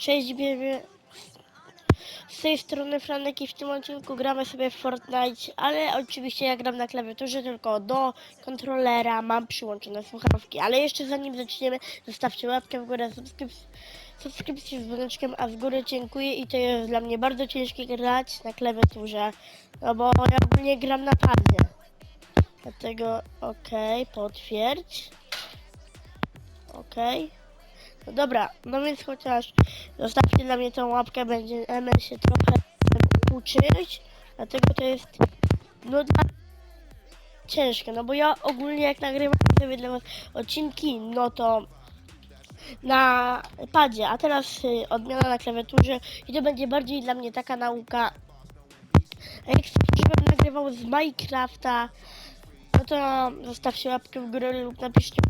Cześć, bierze. Z tej strony Franek i w tym odcinku gramy sobie w Fortnite, ale oczywiście ja gram na klawiaturze tylko do kontrolera, mam przyłączone słuchawki, ale jeszcze zanim zaczniemy, zostawcie łapkę w górę, subskryp subskrypcję z dzwoneczkiem, a z góry dziękuję i to jest dla mnie bardzo ciężkie grać na klawiaturze, no bo ja ogólnie gram na padzie. Dlatego okej, potwierdź. Okej. No dobra, no więc chociaż zostawcie dla mnie tą łapkę, będziemy się trochę uczyć, dlatego to jest no dla no bo ja ogólnie jak nagrywam sobie dla was odcinki, no to na padzie, a teraz y, odmiana na klawiaturze i to będzie bardziej dla mnie taka nauka. Jak żebym nagrywał z Minecrafta, no to zostawcie łapkę w górę lub napiszcie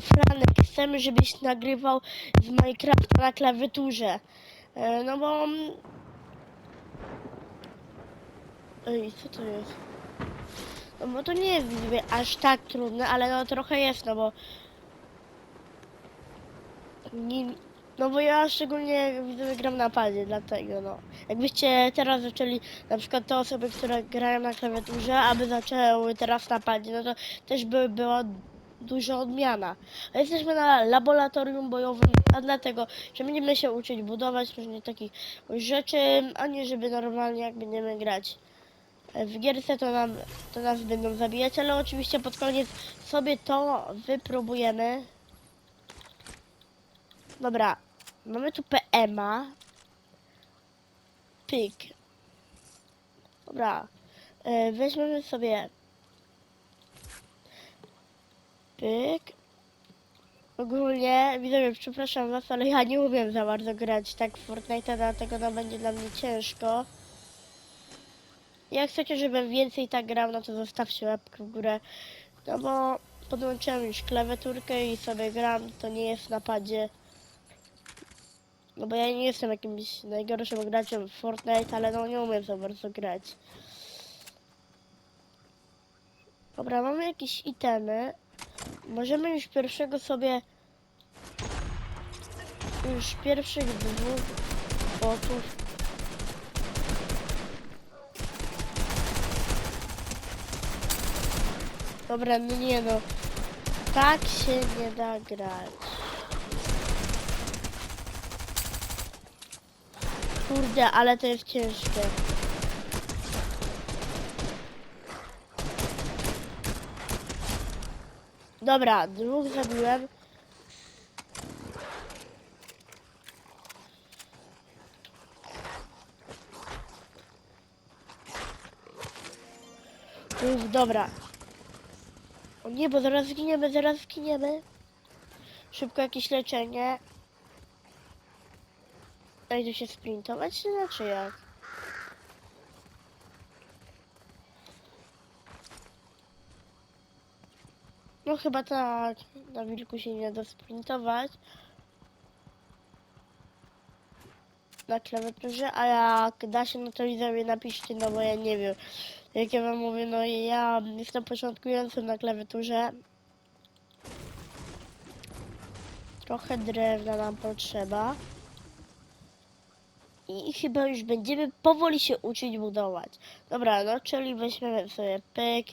Franek, chcemy, żebyś nagrywał z Minecrafta na klawiaturze. E, No bo... Ej, co to jest? No bo to nie jest niby aż tak trudne, ale no trochę jest, no bo... No bo ja szczególnie widzę, gram na padzie, dlatego no. Jakbyście teraz zaczęli, na przykład te osoby, które grają na klawiaturze, aby zaczęły teraz na padzie, no to też by była duża odmiana. Jesteśmy na laboratorium bojowym, a dlatego, że będziemy się uczyć budować różnych takich rzeczy, a nie żeby normalnie jak będziemy grać. W gierce to, nam, to nas będą zabijać, ale oczywiście pod koniec sobie to wypróbujemy. Dobra, mamy tu PMA. Pyk. Dobra, e, weźmiemy sobie pyk. Ogólnie, widzowie, przepraszam was, ale ja nie umiem za bardzo grać tak w Fortnite, dlatego to będzie dla mnie ciężko. Jak chcecie, żebym więcej tak grał, no to zostawcie łapkę w górę. No bo podłączyłem już klawiaturkę i sobie gram, to nie jest na padzie. No bo ja nie jestem jakimś najgorszym graczem w Fortnite, ale no nie umiem za bardzo grać. Dobra, mamy jakieś itemy. Możemy już pierwszego sobie... Już pierwszych dwóch botów Dobra, no nie no. Tak się nie da grać. Kurde, ale to jest ciężkie. Dobra, dwóch zabiłem. Uf, dobra. O nie, bo zaraz zginiemy, zaraz zginiemy. Szybko jakieś leczenie. Dajcie się sprintować, czy znaczy jak? No chyba tak. Na wilku się nie da sprintować. Na klawiaturze, a jak da się, no to widzowie napiszcie, no bo ja nie wiem. Jak ja wam mówię, no ja jestem początkującym na klawiaturze. Trochę drewna nam potrzeba. I chyba już będziemy powoli się uczyć budować. Dobra, no czyli weźmiemy sobie pyk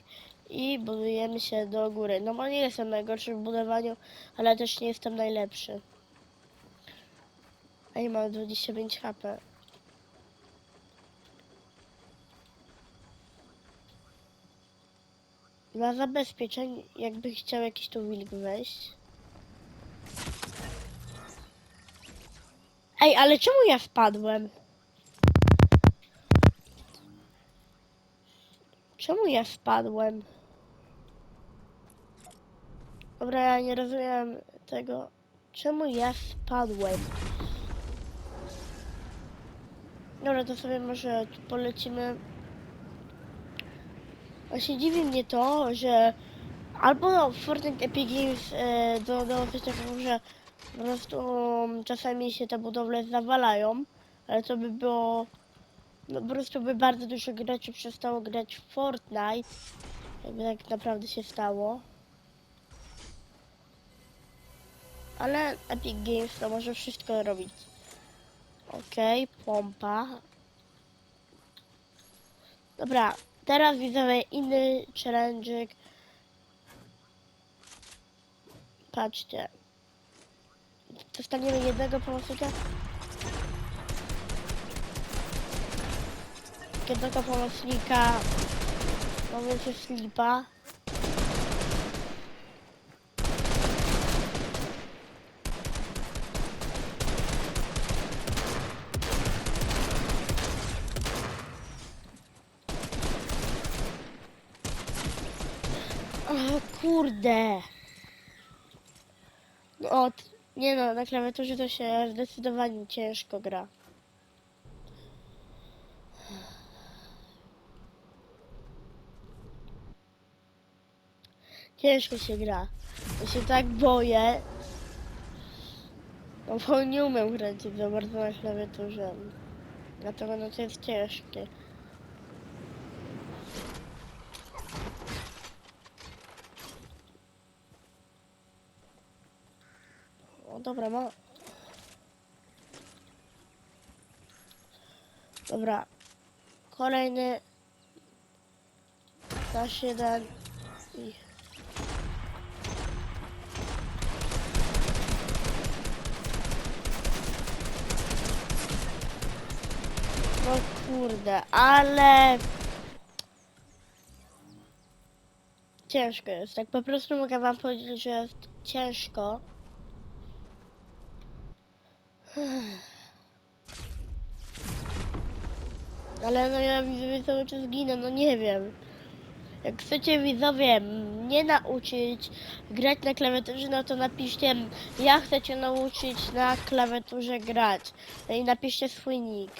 i budujemy się do góry. No bo nie jestem najgorszy w budowaniu, ale też nie jestem najlepszy. Ej, mam 25 HP. Dla zabezpieczeń, jakby chciał jakiś tu wilk wejść. Ej, ale czemu ja spadłem? Czemu ja spadłem? Dobra, ja nie rozumiem tego. Czemu ja spadłem? Dobra, to sobie może polecimy. Właśnie dziwi mnie to, że albo Fortnite Epic Games e, do, do coś takiego, że po prostu um, czasami się te budowle zawalają, ale to by było, no po prostu by bardzo dużo graczy przestało grać w Fortnite, jakby tak naprawdę się stało. Ale Epic Games to może wszystko robić. Okej, pompa. Dobra, teraz widzowie inny challenge'ik. Patrzcie. Dostaniemy jednego pomocnika. Jednego pomocnika. Mamy się slipa. O kurde. No, o, t- nie no, na klawiaturze to się zdecydowanie ciężko gra. Ciężko się gra. Ja się tak boję. No bo nie umiem grać za bardzo na klawiaturze. Dlatego no to jest ciężkie. Dobra, ma. Dobra. Kolejny. Nasz jeden. I... No kurde, ale... Ciężko jest. Tak po prostu mogę wam powiedzieć, że jest ciężko. Ale no ja widzowie cały czas ginę, no nie wiem. Jak chcecie widzowie mnie nauczyć grać na klawiaturze, no to napiszcie ja chcę cię nauczyć na klawiaturze grać. No i napiszcie swój nick.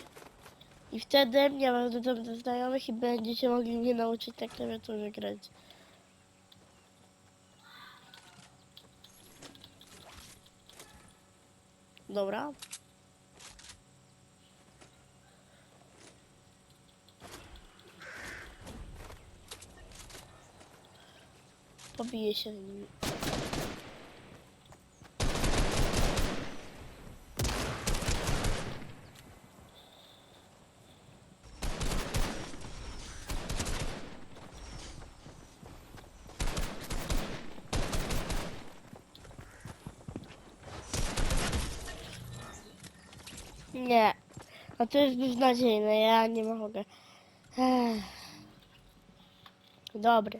I wtedy ja was dodam do znajomych i będziecie mogli mnie nauczyć na klawiaturze grać. Się z nimi. Nie. A to jest beznadziejne, ja nie mogę. Dobry.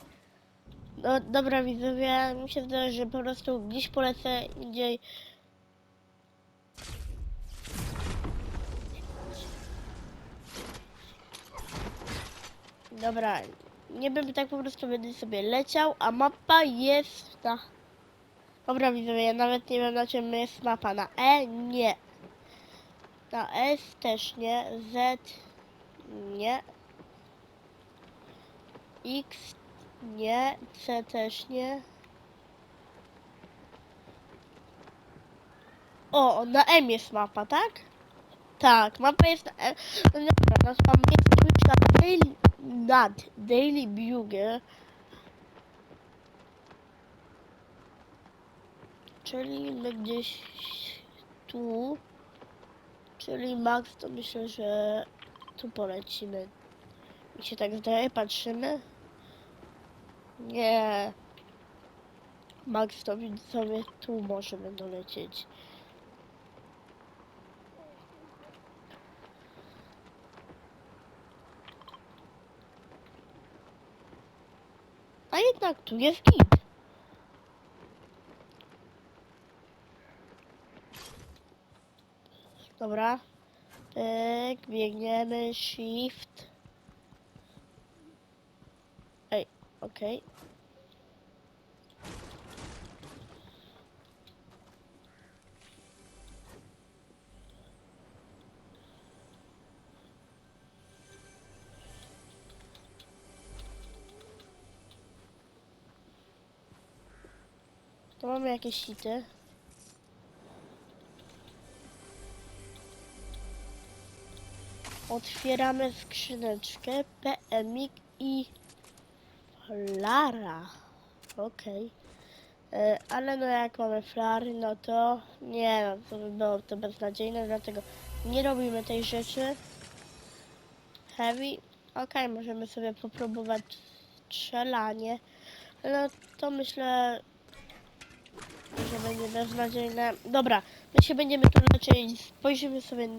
No, dobra widzowie, mi się zdaje, że po prostu gdzieś polecę indziej. Dobra, nie bym tak po prostu będę sobie leciał, a mapa jest na... Dobra widzowie, ja nawet nie wiem na czym jest mapa. Na E nie. Na S też nie. Z nie. X nie. C też nie. O, na M jest mapa, tak? Tak, mapa jest na M. No dobra, nazwa jest już na Daily, nad Daily Bugle. Czyli gdzieś tu. Czyli max to myślę, że tu polecimy. Mi się tak zdaje, patrzymy. Nie. Max to sobie tu możemy dolecieć. A jednak tu jest git. Dobra. Tak, biegniemy, shift. Ej, okej. To mamy jakieś hity. Otwieramy skrzyneczkę PMik i Lara. Okej. E, Ale no jak mamy flary, no to nie no, to by było to beznadziejne, dlatego nie robimy tej rzeczy. Heavy, okej, możemy sobie popróbować strzelanie, ale to myślę, że będzie beznadziejne. Dobra, my się będziemy tu leczyć, spojrzymy sobie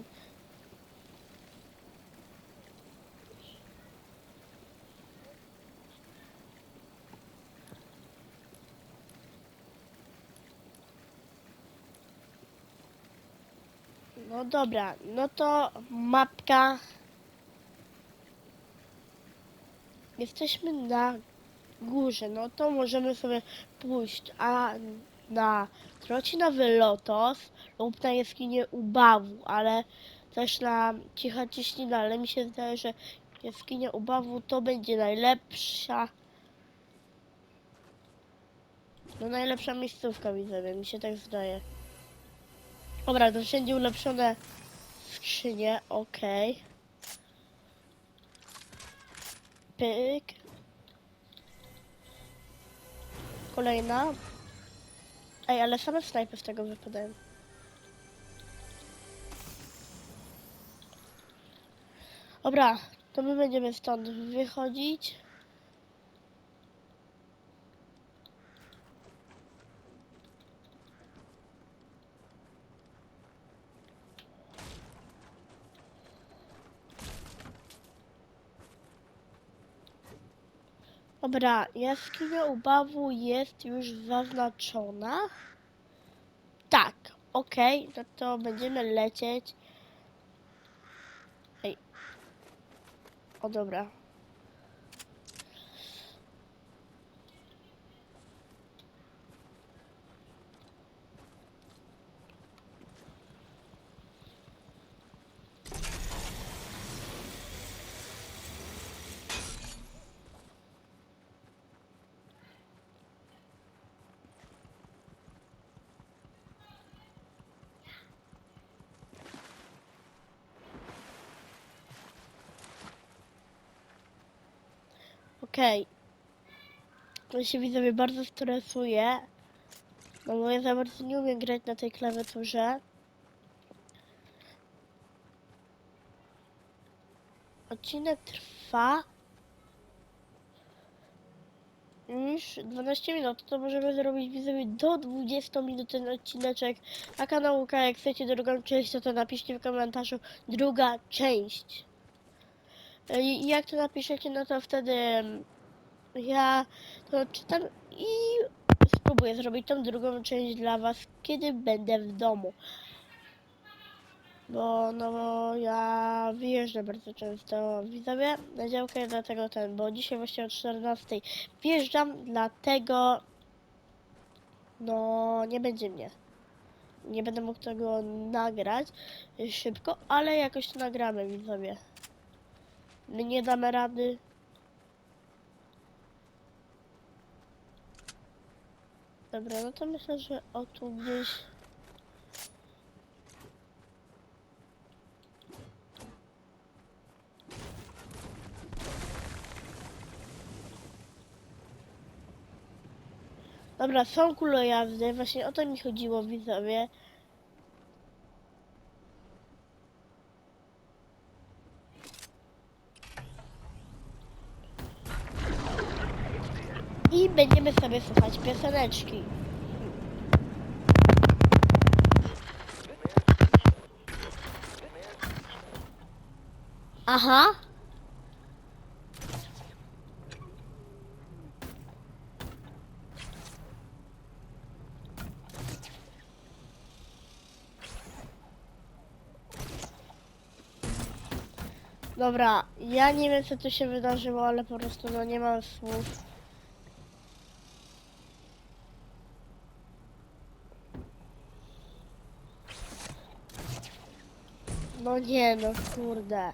No dobra, no to mapka. Jesteśmy na górze, no to możemy sobie pójść a na Trocinowy Lotos lub na jaskinię Ubawu, ale też na Cicha Ciśnina, ale mi się zdaje, że jaskinia Ubawu to będzie najlepsza. No najlepsza miejscówka widzę, mi się tak zdaje. Dobra, to wszędzie ulepszone skrzynie, okej. Pyk. Kolejna. Ej, ale same snajpy z tego wypadają. Dobra, to my będziemy stąd wychodzić. Dobra, jaskinia ubawu jest już zaznaczona. Tak, okej, no to będziemy lecieć. Ej. O dobra. Okej. To się widzowie bardzo stresuje. No bo ja za bardzo nie umiem grać na tej klawiaturze. Odcinek trwa już 12 minut, to możemy zrobić widzowie do 20 minut ten odcineczek. A kanałka, jak chcecie drugą część, to, to napiszcie w komentarzu druga część. I jak to napiszecie, no to wtedy mm, ja to czytam i spróbuję zrobić tą drugą część dla was, kiedy będę w domu. Bo no ja wyjeżdżam bardzo często widzowie na działkę, dlatego ten, bo dzisiaj właśnie o 14 wjeżdżam, dlatego no nie będzie mnie. Nie będę mógł tego nagrać szybko, ale jakoś to nagramy widzowie. My nie damy rady. Dobra, no to myślę, że o tu gdzieś. Dobra, są kulojazdy, właśnie o to mi chodziło widzowie. I będziemy sobie słuchać pioseneczki. Aha. Dobra, ja nie wiem co tu się wydarzyło, ale po prostu no nie mam słów. No nie, no kurde.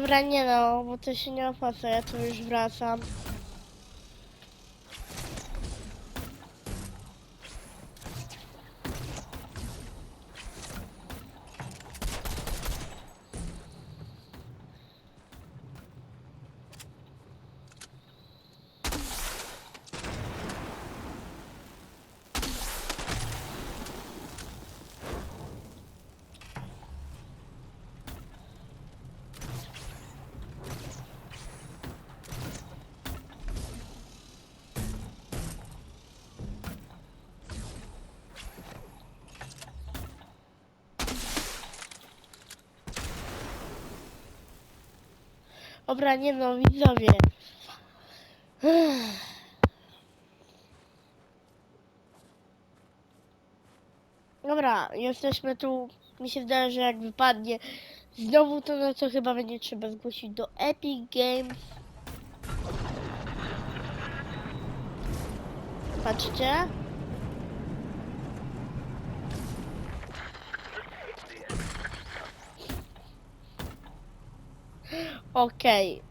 Dobra, nie no, bo to się nie opłaca, ja tu już wracam. Dobra, nie no, widzowie. Dobra, jesteśmy tu. Mi się wydaje, że jak wypadnie znowu to, no to chyba będzie trzeba zgłosić do Epic Games. Patrzcie. Okej.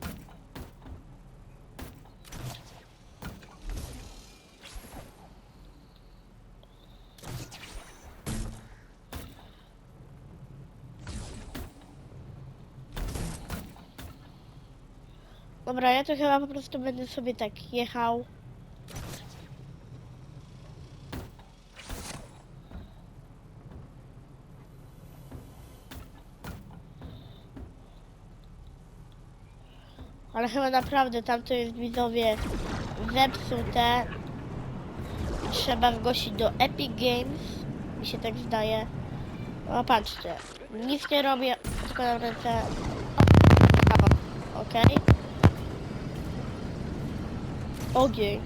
Dobra, ja to chyba po prostu będę sobie tak jechał. Ale chyba naprawdę tamto jest widzowie zepsute. Trzeba zgłosić do Epic Games. Mi się tak zdaje. O, patrzcie. Nic nie robię, tylko na ręce. Okej. Ogień.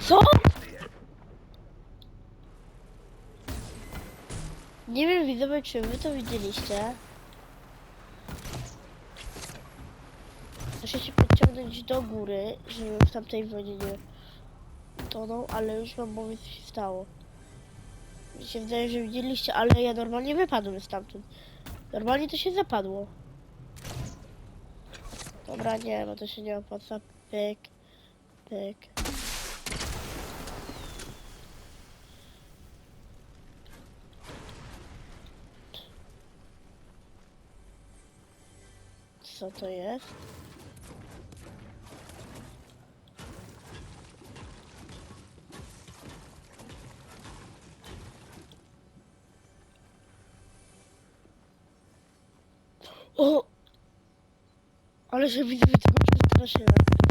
Co? Nie czy wy to widzieliście. Muszę się podciągnąć do góry, żeby w tamtej wodzie nie tonął, ale już wam mówię, co się stało. Mi się wydaje, że widzieliście, ale ja normalnie wypadłem stamtąd. Normalnie to się zapadło. Dobra, nie, bo to się nie opłaca. Pyk, pyk. Co to jest? O! Ale się widzę tego przestraszyłem.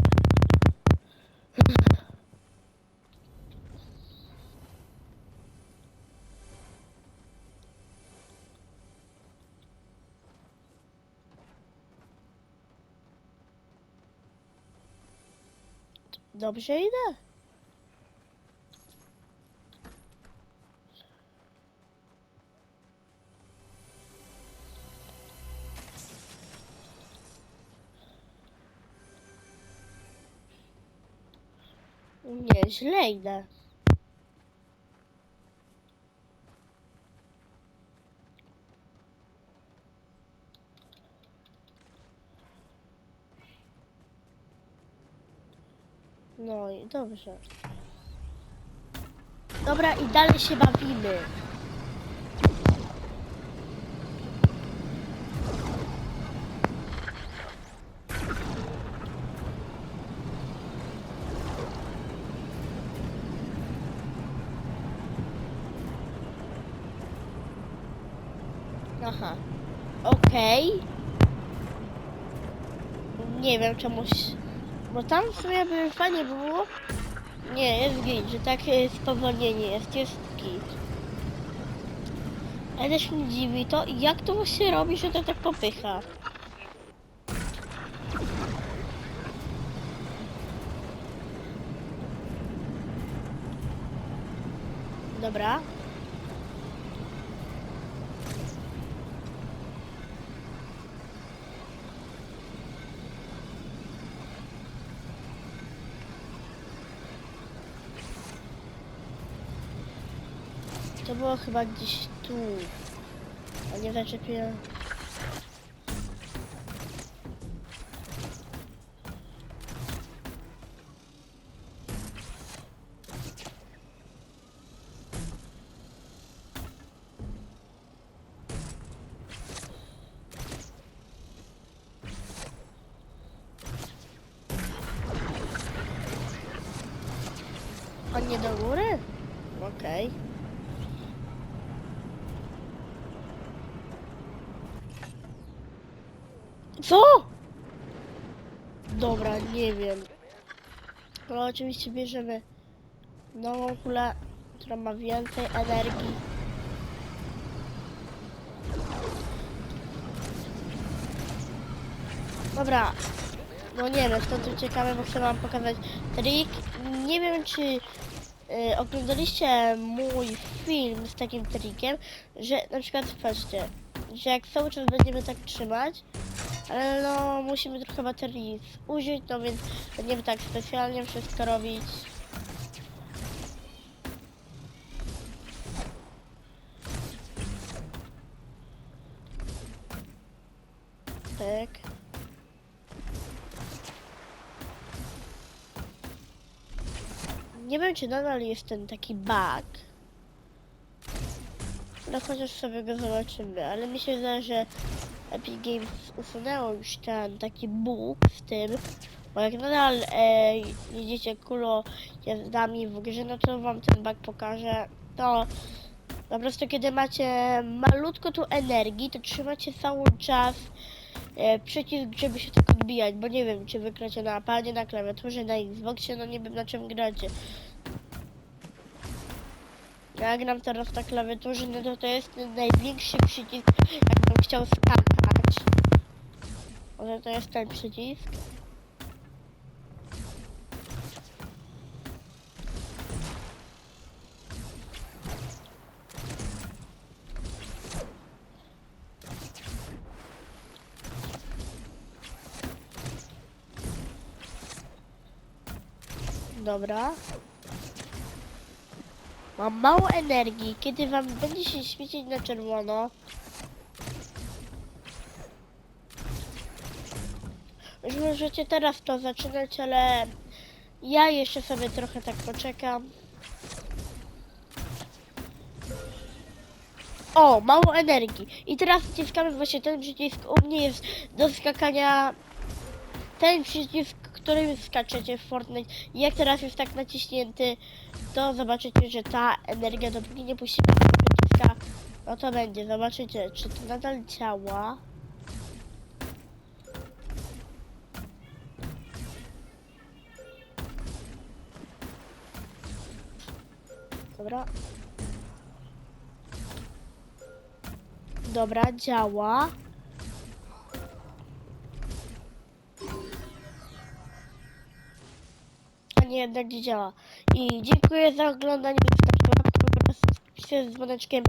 Dobrze idę. Nie, źle idę. No i dobrze. Dobra, i dalej się bawimy. Aha. Okej. Nie wiem czemuś. Bo tam w sumie by fajnie było. Nie, jest git, że takie spowolnienie jest, jest git. Ale też mnie dziwi to, jak to się robi, że to tak popycha. Dobra. To było chyba gdzieś tu. A nie zaczepiłem. A nie do góry? Okej. Co? Dobra, nie wiem. No oczywiście bierzemy nową kulę, która ma więcej energii. Dobra. No nie wiem, stąd uciekamy, bo chcę wam pokazać trik. Nie wiem, czy y, oglądaliście mój film z takim trikiem, że na przykład patrzcie, że jak cały czas będziemy tak trzymać, ale no musimy trochę baterii użyć, no więc będziemy tak specjalnie wszystko robić. Tak. Nie wiem, czy nadal jest ten taki bug. No chociaż sobie go zobaczymy, ale mi się wydaje, że Epic Games usunęło już ten taki bóg w tym, bo jak nadal e, jedziecie kulo jazdami w grze, no to wam ten bug pokaże. To po prostu kiedy macie malutko tu energii, to trzymacie cały czas e, przycisk, żeby się tak odbijać, bo nie wiem, czy wygracie na padzie, na klawiaturze, na Xboxie, no nie wiem na czym gracie. Ja gram teraz na klawiaturze, no to to jest największy przycisk, jakbym chciał skakać. Może to jest ten przycisk. Dobra. Mam mało energii. Kiedy wam będzie się świecić na czerwono, możecie teraz to zaczynać, ale ja jeszcze sobie trochę tak poczekam. O, mało energii. I teraz wciskamy właśnie ten przycisk. U mnie jest do skakania ten przycisk, którym skaczecie w Fortnite. I jak teraz jest tak naciśnięty, to zobaczycie, że ta energia, dopóki nie puścimy przyciska, no to będzie. Zobaczycie, czy to nadal działa. Dobra. Dobra, działa. A nie, jednak nie działa. I dziękuję za oglądanie. Zostawcie łapkę subskrypcję z dzwoneczkiem.